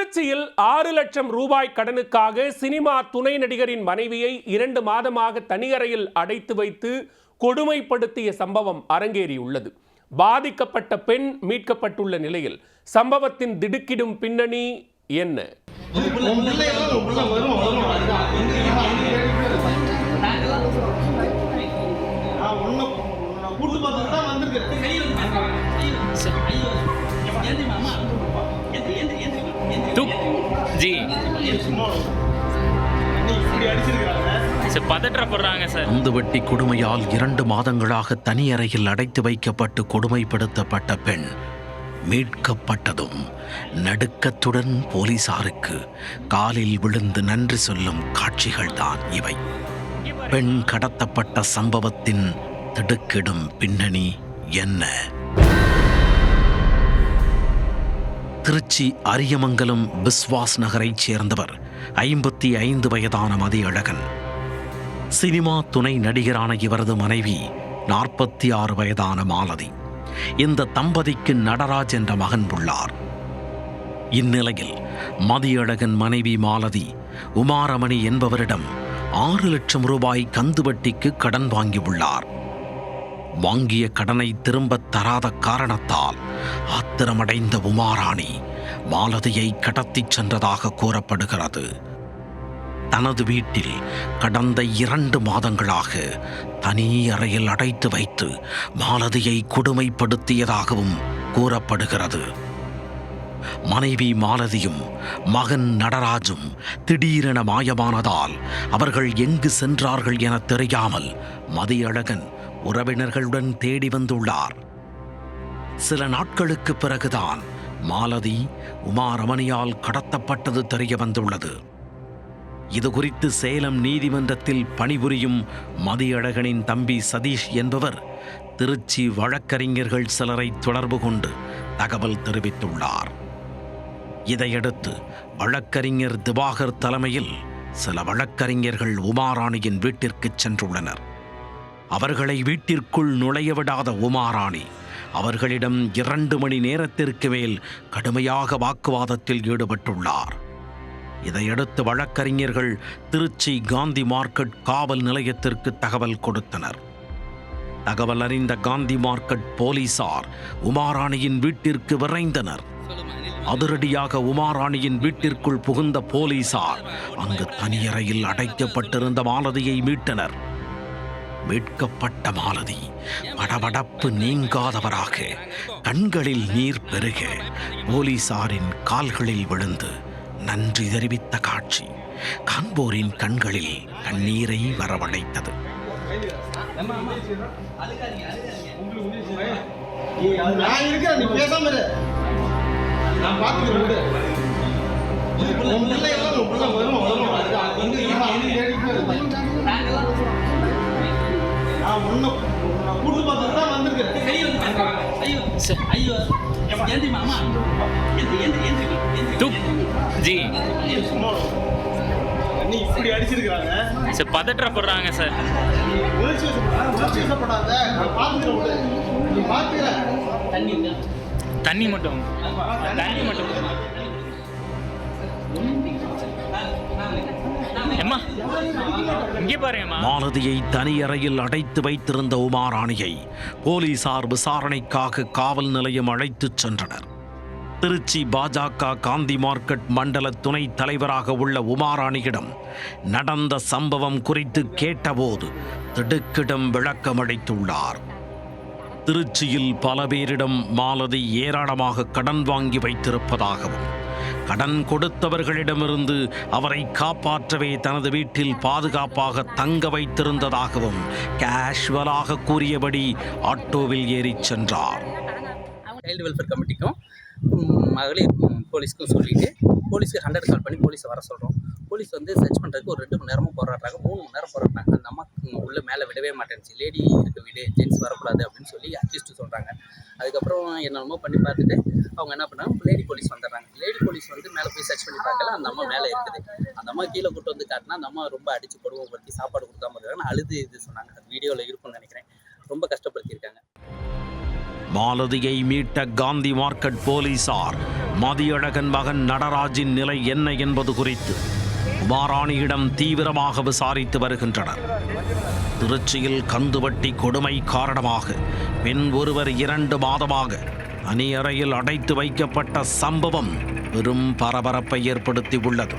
திருச்சியில் ஆறு லட்சம் ரூபாய் கடனுக்காக சினிமா துணை நடிகரின் மனைவியை இரண்டு மாதமாக தனியறையில் அடைத்து வைத்து கொடுமைப்படுத்திய சம்பவம் அரங்கேறியுள்ளது. பாதிக்கப்பட்ட பெண் மீட்கப்பட்டுள்ள நிலையில் சம்பவத்தின் திடுக்கிடும் பின்னணி என்ன? துக் ஜி சார் பதற்றப்படுறாங்க சார். உந்து வெட்டி கொடுமையால் இரண்டு மாதங்களாக தனி அறையில் அடைத்து வைக்கப்பட்டு கொடுமைப்படுத்தப்பட்ட பெண் மீட்கப்பட்டதும் நடுக்கத்துடன் போலீசாருக்கு காலில் விழுந்து நன்றி சொல்லும் காட்சிகள்தான் இவை. பெண் கடத்தப்பட்ட சம்பவத்தின் திடுக்கிடும் பின்னணி என்ன? திருச்சி அரியமங்கலம் பிஸ்வாஸ் நகரைச் சேர்ந்தவர் ஐம்பத்தி ஐந்து வயதான மதியழகன். சினிமா துணை நடிகரான இவரது மனைவி நாற்பத்தி ஆறு வயதான மாலதி. இந்த தம்பதிக்கு நடராஜ் என்ற மகன் உள்ளார். இந்நிலையில் மதியழகன் மனைவி மாலதி உமாரமணி என்பவரிடம் ஆறு லட்சம் ரூபாய் கந்துவட்டிக்கு கடன் வாங்கியுள்ளார் வாங்கிய கடனை திரும்பத் தராத காரணத்தால் ஆத்திரமடைந்த உமாராணி மாலதியை கடத்திச் சென்றதாக கூறப்படுகிறது. தனது வீட்டில் கடந்த இரண்டு மாதங்களாக தனி அறையில் அடைத்து வைத்து மாலதியை கொடுமைப்படுத்தியதாகவும் கூறப்படுகிறது. மனைவி மாலதியும் மகன் நடராஜும் திடீரென மாயமானதால் அவர்கள் எங்கு சென்றார்கள் என தெரியாமல் மதியழகன் உறவினர்களுடன் தேடி வந்துள்ளார். சில நாட்களுக்கு பிறகுதான் மாலதி உமாரமணியால் கடத்தப்பட்டது தெரிய வந்துள்ளது. இது குறித்து சேலம் நீதிமன்றத்தில் பணிபுரியும் மதியழகனின் தம்பி சதீஷ் என்பவர் திருச்சி வழக்கறிஞர்கள் சிலரை தொடர்பு கொண்டு தகவல் தெரிவித்துள்ளார். இதையடுத்து வழக்கறிஞர் திவாகர் தலைமையில் சில வழக்கறிஞர்கள் உமாராணியின் வீட்டிற்கு சென்றுள்ளனர். அவர்களை வீட்டிற்குள் நுழைய விடாத உமாராணி. அவர்களிடம் இரண்டு மணி நேரத்திற்கு மேல் கடுமையாக வாக்குவாதத்தில் ஈடுபட்டுள்ளார். இதையடுத்து வழக்கறிஞர்கள் திருச்சி காந்தி மார்க்கெட் காவல் நிலையத்திற்கு தகவல் கொடுத்தனர். தகவல் அறிந்த காந்தி மார்க்கெட் போலீசார் உமாராணியின் வீட்டிற்கு விரைந்தனர். அதிரடியாக உமாராணியின் வீட்டிற்குள் புகுந்த போலீசார் அங்கு தனியறையில் அடைக்கப்பட்டிருந்த மாலதியை மீட்டனர். மீட்கப்பட்ட மாலதி படபடப்பு நீங்காதவராக கண்களில் நீர் பெருக போலீசாரின் கால்களில் விழுந்து நன்றி தெரிவித்த காட்சி காண்போரின் கண்களில் கண்ணீரை வரவழைத்தது நான் வந்து தேடிட்டு இருக்கு. நான் உன்னை உன்னை கூட்டு பார்த்துட்டு தான் வந்திருக்கேன் துக். ஜி. நீ இப்படி அடிச்சிருக்கிறாங்க. சார் பதற்றப்படுறாங்க சார். தண்ணி மட்டும். தண்ணி மட்டும். மாலதியை தனி அறையில் அடைத்து வைத்திருந்த உமாராணியை போலீசார் விசாரணைக்காக காவல் நிலையம் அழைத்துச் சென்றனர். திருச்சி பாஜக காந்தி மார்க்கெட் மண்டல துணைத் தலைவராக உள்ள உமாராணியிடம் நடந்த சம்பவம் குறித்து கேட்டபோது திடுக்கிடம் விளக்கமளித்துள்ளார். திருச்சியில் பல பேரிடம் மாலதி ஏராளமாக கடன் வாங்கி வைத்திருப்பதாகவும் கடன் கொடுத்தவர்களிடமிருந்து அவரை காப்பாற்றவே தனது வீட்டில் பாதுகாப்பாக தங்க வைத்திருந்ததாகவும் கேஷுவலாக கூறியபடி ஆட்டோவில் ஏறிச் சென்றார். சைல்டு வெல்ஃபேர் கமிட்டிக்கும் மகளிர் போலீஸ்க்கும் சொல்லிவிட்டு போலீஸ்க்கு ஹண்ட்ரட் கால் பண்ணி போலீஸை வர சொல்கிறோம் போலீஸ் வந்து சர்ச் பண்ணுறதுக்கு ஒரு ரெண்டு மணி நேரமும் போராடுறாங்க. மூணு மணி நேரம் போராடுறாங்க. அந்த அம்மா உள்ளே மேலே விடவே மாட்டேன்ச்சு. லேடி இருக்க வீடு ஜென்ஸ் வரக்கூடாது அப்படின்னு சொல்லி அக்யூஸ்ட்டு சொல்கிறாங்க அதுக்கப்புறம் என்னென்னமோ பண்ணி பார்த்துட்டு அவங்க என்ன பண்ணாங்க? லேடி போலீஸ் வந்துடுறாங்க. லேடி போலீஸ் வந்து மேலே போய் சர்ச் பண்ணி பார்க்கல. அந்த அம்மா மேலே இருக்குது. அந்த அம்மா கீழே கூட்டு வந்து காட்டினா அந்த அம்மா ரொம்ப அடித்து கொடுமைப்படுத்தி சாப்பாடு கொடுக்காம இருக்காங்க அழுது இது சொன்னாங்க. அது வீடியோவில் இருக்கும்னு நினைக்கிறேன். ரொம்ப கஷ்டப்படுத்தியிருக்காங்க. மாலதியை மீட்ட காந்தி மார்க்கெட் போலீசார் மதியழகன் மகன் நடராஜின் நிலை என்ன என்பது குறித்து குமாராணியிடம் தீவிரமாக விசாரித்து வருகின்றனர். திருச்சியில் கந்துவட்டி கொடுமை காரணமாக பெண் ஒருவர் இரண்டு மாதமாக அணியறையில் அறையில் அடைத்து வைக்கப்பட்ட சம்பவம் பெரும் பரபரப்பை ஏற்படுத்தி உள்ளது